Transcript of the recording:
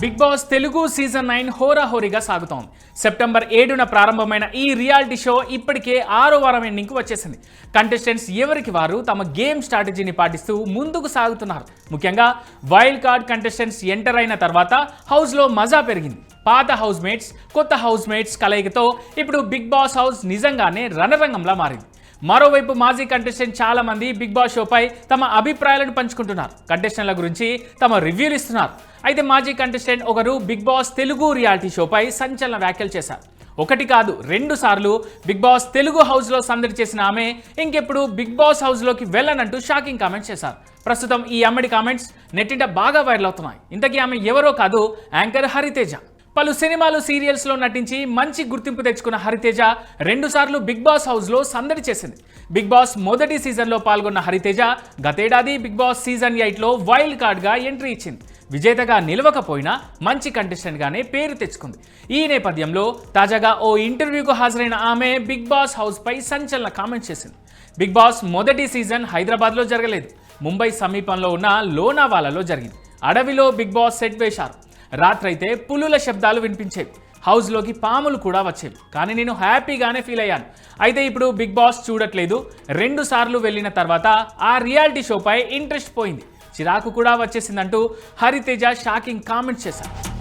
Bigg Boss Telugu season nine హోరాహోరీగా సాగుతోంది. September ఏడున ప్రారంభమైన ఈ రియాలిటీ షో ఇప్పటికే ఆరో వారం ఎండింగ్కి వచ్చేసింది. కంటెస్టెంట్స్ ఎవరికి వారు తమ గేమ్ స్ట్రాటజీని పాటిస్తూ ముందుకు సాగుతున్నారు. ముఖ్యంగా వైల్డ్ కార్డ్ కంటెస్టెంట్స్ ఎంటర్ అయిన తర్వాత హౌస్లో మజా పెరిగింది. పాత హౌస్ మేట్స్ కొత్త హౌస్ మేట్స్ కలయికతో ఇప్పుడు బిగ్ బాస్ హౌస్ నిజంగానే రణరంగంలా మారింది. మరోవైపు మాజీ కంటెస్టెంట్ చాలా మంది బిగ్ బాస్ షోపై తమ అభిప్రాయాలను పంచుకుంటున్నారు. కంటెస్టెంట్ల గురించి తమ రివ్యూలు ఇస్తున్నారు. అయితే మాజీ కంటెస్టెంట్ ఒకరు బిగ్ బాస్ తెలుగు రియాలిటీ షోపై సంచలన వ్యాఖ్యలు చేశారు. ఒకటి కాదు రెండు సార్లు బిగ్ బాస్ తెలుగు హౌస్లో సందడి చేసిన ఆమె ఇంకెప్పుడు బిగ్ బాస్ హౌస్లోకి వెళ్ళనంటూ షాకింగ్ కామెంట్స్ చేశారు. ప్రస్తుతం ఈ అమ్మడి కామెంట్స్ నెట్టింట బాగా వైరల్ అవుతున్నాయి. ఇంతకీ ఆమె ఎవరో కాదు యాంకర్ హరితేజ. పలు సినిమాలు సీరియల్స్లో నటించి మంచి గుర్తింపు తెచ్చుకున్న హరితేజ రెండుసార్లు బిగ్ బాస్ హౌస్లో సందడి చేసింది. బిగ్ బాస్ మొదటి సీజన్లో పాల్గొన్న హరితేజ గతేడాది బిగ్ బాస్ సీజన్ ఎయిట్లో వైల్డ్ కార్డ్గా ఎంట్రీ ఇచ్చింది. విజేతగా నిలవకపోయినా మంచి కంటెస్టెంట్గానే పేరు తెచ్చుకుంది. ఈ నేపథ్యంలో తాజాగా ఓ ఇంటర్వ్యూకు హాజరైన ఆమె బిగ్ బాస్ హౌస్పై సంచలన కామెంట్ చేసింది. బిగ్ బాస్ మొదటి సీజన్ హైదరాబాద్లో జరగలేదు. ముంబై సమీపంలో ఉన్న లోనావాలాలో జరిగింది. అడవిలో బిగ్ బాస్ సెట్ వేశారు. రాత్రైతే పులుల శబ్దాలు వినిపించేవి. హౌస్లోకి పాములు కూడా వచ్చేవి. కానీ నేను హ్యాపీగానే ఫీల్ అయ్యాను. అయితే ఇప్పుడు బిగ్ బాస్ చూడట్లేదు. రెండు సార్లు వెళ్ళిన తర్వాత ఆ రియాలిటీ షోపై ఇంట్రెస్ట్ పోయింది. చిరాకు కూడా వచ్చేసిందంటూ హరితేజ షాకింగ్ కామెంట్స్ చేశారు.